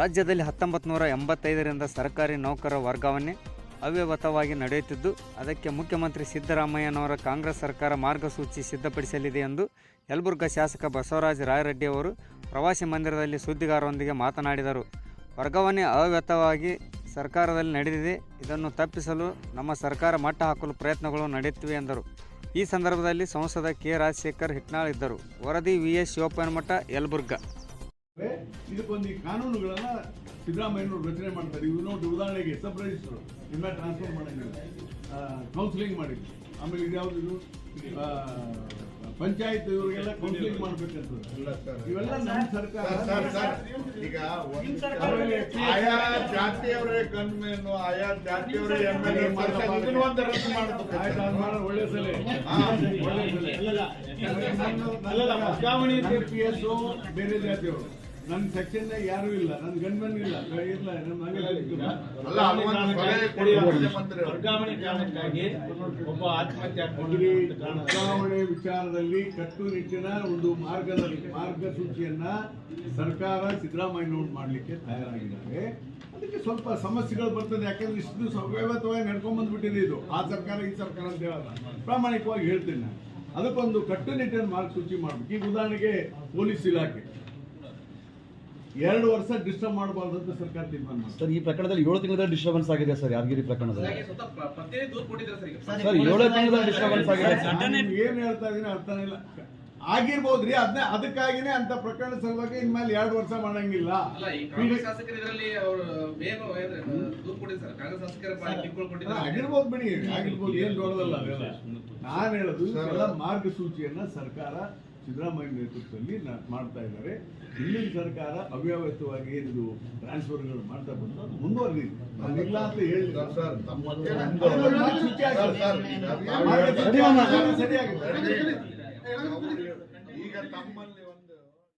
ರಾಜ್ಯದಲ್ಲಿ ಹತ್ತೊಂಬತ್ತು ನೂರ ಎಂಬತ್ತೈದರಿಂದ ಸರ್ಕಾರಿ ನೌಕರರ ವರ್ಗಾವಣೆ ಅವ್ಯವತವಾಗಿ ನಡೆಯುತ್ತಿದ್ದು, ಅದಕ್ಕೆ ಮುಖ್ಯಮಂತ್ರಿ ಸಿದ್ದರಾಮಯ್ಯನವರ ಕಾಂಗ್ರೆಸ್ ಸರ್ಕಾರ ಮಾರ್ಗಸೂಚಿ ಸಿದ್ಧಪಡಿಸಲಿದೆ ಎಂದು ಯಲಬುರ್ಗಾ ಶಾಸಕ ಬಸವರಾಜ ರಾಯರೆಡ್ಡಿ ಅವರು ಪ್ರವಾಸಿ ಮಂದಿರದಲ್ಲಿ ಸುದ್ದಿಗಾರರೊಂದಿಗೆ ಮಾತನಾಡಿದರು. ವರ್ಗಾವಣೆ ಅವ್ಯವತವಾಗಿ ಸರ್ಕಾರದಲ್ಲಿ ನಡೆದಿದೆ. ಇದನ್ನು ತಪ್ಪಿಸಲು ನಮ್ಮ ಸರ್ಕಾರ ಮಟ್ಟ ಹಾಕಲು ಪ್ರಯತ್ನಗಳು ನಡೆಯುತ್ತಿವೆ ಎಂದರು. ಈ ಸಂದರ್ಭದಲ್ಲಿ ಸಂಸದ ಕೆ ರಾಜಶೇಖರ್ ಹಿಟ್ನಾಳ್ ಇದ್ದರು. ವರದಿ ವಿ ಎಸ್ ಶಿವಪ್ಪನಮಠ ಯಲಬುರ್ಗಾ. ಇದಕ್ಕೊಂದು ಈ ಕಾನೂನುಗಳನ್ನ ಸಿದ್ದರಾಮಯ್ಯನವರು ರಚನೆ ಮಾಡ್ತಾರೆ ಇವು ನೋಡಿ ಉದಾಹರಣೆಗೆ ಸಬ್ ರಿಜಿಸ್ಟರ್ ಇನ್ನ ಟ್ರಾನ್ಸ್ಫರ್ ಮಾಡಂಗಿಲ್ಲ ಕೌನ್ಸಿಲಿಂಗ್ ಮಾಡಿದ್ರು ಆಮೇಲೆ ಇದ್ಯಾವ್ದು ಇದು ಆ, ಪಂಚಾಯತ್ ಇವರಿಗೆಲ್ಲ ಕೌನ್ಸಿಲಿಂಗ್ ಮಾಡ್ಬೇಕಂತ ಇವೆಲ್ಲ ನಮ್ಮ ಸರ್ಕಾರ ಸರ್, ಸರ್, ಈಗ ಆಯಾ ಜಾತಿಯವರೇ ಗನ್ಮೇನು ಆಯಾ ಜಾತಿಯವರೇ ಎಂ ಎಲ್ ಎ ಒಂದು ರದ್ದು ಮಾಡಬೇಕು ಒಳ್ಳೆ ಸಲಹೆ. ಒಳ್ಳೆ ಸಲಹೆ. ಅಲ್ಲಲ್ಲ, ವರ್ಗಾವಣೆ ಪಿ ಎಸ್ ಬೇರೆ ಜಾತಿಯವರು ನನ್ನ ಸೆಕ್ಷನ್ ಯಾರು ಇಲ್ಲ ನನ್ನ ಗನ್ಮನ್ ಇಲ್ಲ ಇಲ್ಲ ನನ್ನ ಒಬ್ಬ ಆತ್ಮಹತ್ಯೆ ವರ್ಗಾವಣೆ ವಿಚಾರದಲ್ಲಿ ಕಟ್ಟುನಿಟ್ಟಿನ ಒಂದು ಮಾರ್ಗದ ಮಾರ್ಗಸೂಚಿಯನ್ನ ಸರ್ಕಾರ ಸಿದ್ದರಾಮಯ್ಯನವರು ಮಾಡಲಿಕ್ಕೆ ತಯಾರಾಗಿದ್ದಾರೆ. ಅದಕ್ಕೆ ಸ್ವಲ್ಪ ಸಮಸ್ಯೆಗಳು ಬರ್ತದೆ ಯಾಕಂದ್ರೆ ಇಷ್ಟು ಸವ್ಯವತವಾಗಿ ನಡ್ಕೊಂಡ್ ಬಂದ್ಬಿಟ್ಟಿದೆ ಇದು. ಆ ಸರ್ಕಾರ ಈ ಸರ್ಕಾರ ಅಂತ ಹೇಳಲ್ಲ. ಪ್ರಾಮಾಣಿಕವಾಗಿ ಹೇಳ್ತೀನಿ ನಾನು. ಅದಕ್ಕೊಂದು ಕಟ್ಟುನಿಟ್ಟಿನ ಮಾರ್ಗಸೂಚಿ ಮಾಡ್ಬೇಕು. ಈಗ ಉದಾಹರಣೆಗೆ ಪೊಲೀಸ್ ಇಲಾಖೆ. ಎರಡು ವರ್ಷ ಡಿಸ್ಟರ್ಬ್ ಮಾಡಬಾರ್ದು ಅಂತ ಸರ್ಕಾರ ತೀರ್ಮಾನ ಮಾಡ್ತಾರೆ ಸರ್ ಈ ಪ್ರಕರಣದಲ್ಲಿ ಏಳು ತಿಂಗಳ ಡಿಸ್ಟರ್ಬೆನ್ಸ್ ಆಗಿದೆ ಸರ್ ಯಾದಗಿರಿ ಪ್ರಕರಣದಲ್ಲಿ. ಸರ್ ಏಳು ತಿಂಗಳ ಡಿಸ್ಟರ್ಬೆನ್ಸ್ ಆಗಿದೆ. ಏನ್ ಹೇಳ್ತಾ ಇದೀನಿ ಅರ್ಥನೇ ಇಲ್ಲ. ಆಗಿರ್ಬೋದ್ರಿ ಅದನ್ನ ಅದಕ್ಕಾಗಿನೇ ಅಂತ ಪ್ರಕರಣ ಸಲುವಾಗಿ ಇನ್ಮೇಲೆ ಎರಡು ವರ್ಷ ಮಾಡಂಗಿಲ್ಲ. ಆಗಿರ್ಬೋದು ಬಿಡಿ ಆಗಿರ್ಬೋದು ಏನ್ ನೋಡೋದಲ್ಲ ನಾನು ಹೇಳುದು ಎಲ್ಲ ಮಾರ್ಗಸೂಚಿಯನ್ನ ಸರ್ಕಾರ ಸಿದ್ದರಾಮಯ್ಯ ನೇತೃತ್ವದಲ್ಲಿ ನ- ಮಾಡ್ತಾ ಇದ್ದಾರೆ. ಹಿಂದಿನ ಸರ್ಕಾರ ಅವ್ಯವಸ್ಥವಾಗಿ ಇದು ಟ್ರಾನ್ಸ್ಫರ್ಗಳು ಮಾಡ್ತಾ ಬಂದು ಮುಂದುವರೆದಿದೆ. ನಾನಿಲ್ಲ ಅಂತ ಹೇಳಿದ್ರು ಸರಿಯಾಗಿದೆ ಈಗ ತಮ್ಮಲ್ಲಿ